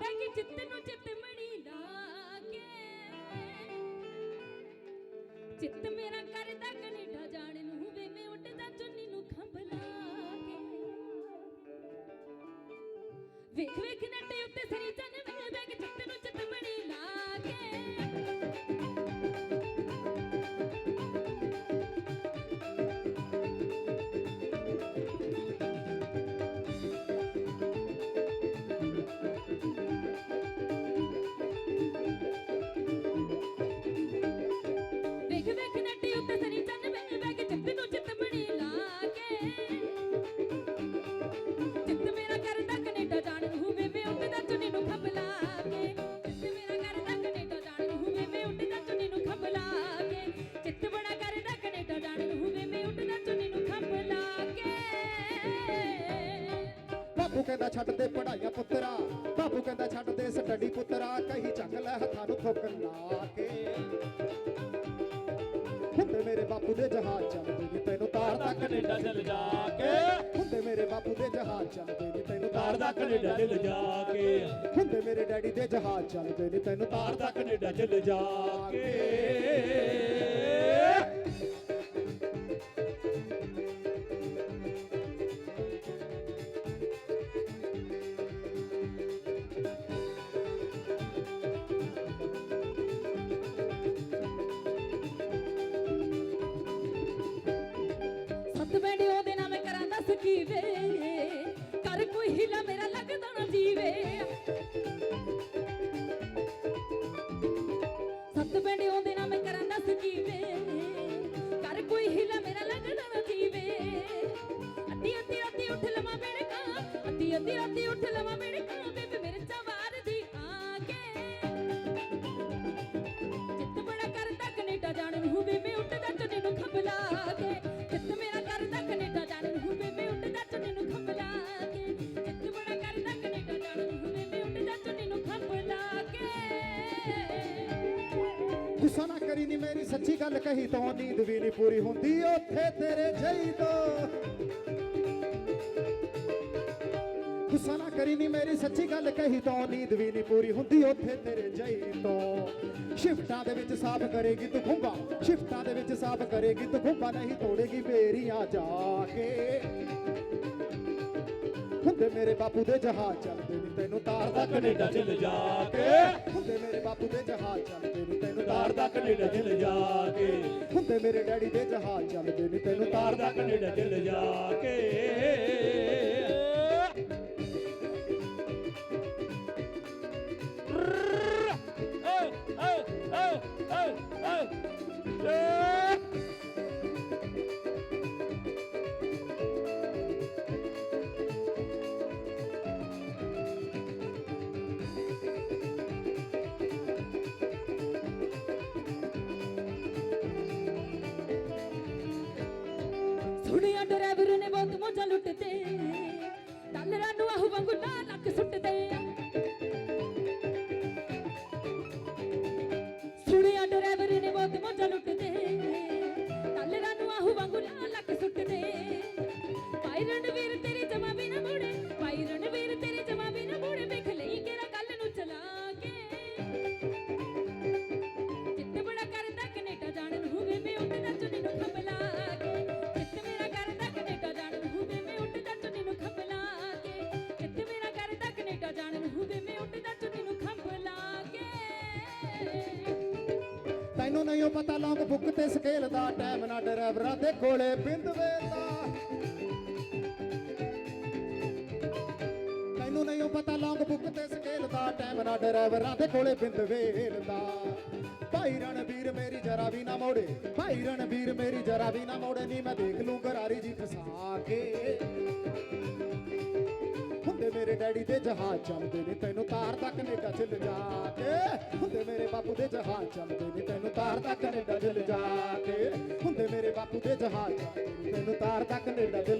Bag ਚਿੱਤ ਨੂੰ ਚਿੱਤ ਮਣੀ ਲਾ ਮੇਰਾ ਕਰਦਾ ਕੈਨੇਡਾ ਜਾਣ ਨੂੰ ਵੇ ਮੈਂ ਉੱਡਦਾ ਚੁੰਨੀ ਨੂੰ ਖੰਭ ਲਾ ਕੇ। ਵੇਖ ਵੇਖ ਨੱਟੇ ਉੱਤੇ ਸਰੀ ਚੰਨ ਵੇ ਬੈਗ ਚਿੱਤ ਨੂੰ ਚਿੱਤ ਮਣੀ ਲਾ ਕੇ। ਬਾਪੂ ਕਹਿੰਦਾ ਛੱਡ ਦੇ ਪੜਾਈਆਂ ਪੁੱਤਰਾ। ਬਾਪੂ ਕਹਿੰਦਾ ਛੱਡ ਦੇ ਸਟੱਡੀ ਪੁੱਤਰਾ, ਕਹੀ ਚੱਕ ਲੈ ਹੱਥਾਂ ਨੂੰ ਠੋਕਰ ਲਾ ਕੇ। ਹੁੰਦੇ ਮੇਰੇ ਬਾਪੂ ਦੇ ਜਹਾਜ਼ ਚੱਲਦੇ ਨੀ ਤੈਨੂੰ ਤਾਰਦਾ ਕੈਨੇਡਾ ਚਲ ਜਾ ਕੇ। ਹੁੰਦੇ ਮੇਰੇ ਬਾਪੂ ਦੇ ਜਹਾਜ਼ ਚੱਲਦੇ ਨੀ ਤੈਨੂੰ ਤਾਰਦਾ ਕੈਨੇਡਾ ਚਲ ਜਾ ਕੇ। ਹੁੰਦੇ ਮੇਰੇ ਡੈਡੀ ਦੇ ਜਹਾਜ਼ ਚੱਲਦੇ ਨੀ ਤੈਨੂੰ ਤਾਰਦਾ ਤਾਰਦਾ ਕੈਨੇਡਾ ਚਲ ਜਾ ਕੇ। ਕਰਾਂ ਦੱਸ ਕੀ ਗੁੱਸਾ ਨਾ ਕਰੀ ਨੀ ਮੇਰੀ, ਸੱਚੀ ਗੱਲ ਕਹੀ ਤਾਂ ਨੀਂਦ ਵੀ ਨਹੀਂ ਪੂਰੀ ਹੁੰਦੀ, ਉੱਥੇ ਤੇਰੇ ਜਈ ਤੋਂ। ਗੁੱਸਾ ਨਾ ਕਰੀ ਨੀ ਮੇਰੀ, ਸੱਚੀ ਗੱਲ ਕਹੀ ਤਾਂ ਨੀਂਦ ਵੀ ਨਹੀਂ ਪੂਰੀ ਹੁੰਦੀ, ਉੱਥੇ ਤੇਰੇ ਜਈ ਤੋਂ। ਸ਼ਿਫਟਾਂ ਦੇ ਵਿੱਚ ਸਾਫ਼ ਕਰੇਗੀ ਤੂੰ ਖੁੰਬਾ ਸ਼ਿਫਟਾਂ ਦੇ ਵਿੱਚ ਸਾਫ਼ ਕਰੇਗੀ ਤੂੰ ਖੁੰਬਾ ਨਹੀਂ ਤੋੜੇਗੀ ਬੇਰੀਆਂ ਜਾ ਕੇ। ਹੁੰਦੇ ਮੇਰੇ ਬਾਪੂ ਦੇ ਜਹਾਜ਼ ਚੱਲਦੇ ਤੈਨੂੰ ਤਾਰਦਾ ਕੈਨੇਡਾ ਚਲ ਜਾ ਕੇ। ਹੁੰਦੇ ਮੇਰੇ ਬਾਪੂ ਦੇ ਜਹਾਜ਼ ਚੱਲਦੇ ਨੀ ਤੈਨੂੰ ਤਾਰਦਾ ਕੈਨੇਡਾ ਚਲ ਜਾ ਕੇ। ਹੁੰਦੇ ਮੇਰੇ ਡੈਡੀ ਦੇ ਜਹਾਜ਼ ਚੱਲਦੇ ਨੀ ਤੈਨੂੰ ਤਾਰਦਾ ਕੈਨੇਡਾ ਚਲ ਜਾ ਕੇ। ਨੇ ਨਹੀਂ ਓ ਪਤਾ ਲੌਂਗ ਬੁੱਕ ਤੇ ਸਕੇਲ ਦਾ ਟਾਈਮ ਨਾ ਡਰਾਈਵਰਾਂ ਦੇ ਕੋਲੇ ਬਿੰਦ ਵੇਲ ਤੈਨੂੰ ਨਹੀਂ ਉਹ ਪਤਾ ਲੌਂਗ ਬੁੱਕ ਤੇ ਸਕੇਲ ਦਾ ਟਾਈਮ ਨਾ ਡਰਾਈਵਰਾਂ ਦੇ ਕੋਲੇ ਬਿੰਦ ਵੇਲ ਦਾ। ਭਾਈ ਰਣਵੀਰ ਮੇਰੀ ਜਰਾ ਵੀ ਨਾ ਮੋੜੇ। ਭਾਈ ਰਣਵੀਰ ਮੇਰੀ ਜਰਾ ਵੀ ਨਾ ਮੋੜੇ। ਨਹੀਂ ਮੈਂ ਦੇਖ ਲੂੰ ਗਰਾਰੀ ਜੀ ਫਸਾ ਕੇ। ਡੈਡੀ ਦੇ ਜਹਾਜ਼ ਚੱਲਦੇ ਨੇ, ਤੈਨੂੰ ਤਾਰ ਤੱਕ ਕੈਨੇਡਾ ਚ ਲਿਜਾ ਕੇ। ਹੁੰਦੇ ਮੇਰੇ ਬਾਪੂ ਦੇ ਜਹਾਜ਼ ਚੱਲਦੇ ਨੇ, ਤੈਨੂੰ ਤਾਰ ਤੱਕ ਕੈਨੇਡਾ ਚ ਲਿਜਾ ਕੇ। ਹੁੰਦੇ ਮੇਰੇ ਬਾਪੂ ਦੇ ਜਹਾਜ਼ ਚੱਲਦੇ ਤੈਨੂੰ ਤਾਰ ਤੱਕ ਕੈਨੇਡਾ ਚਲ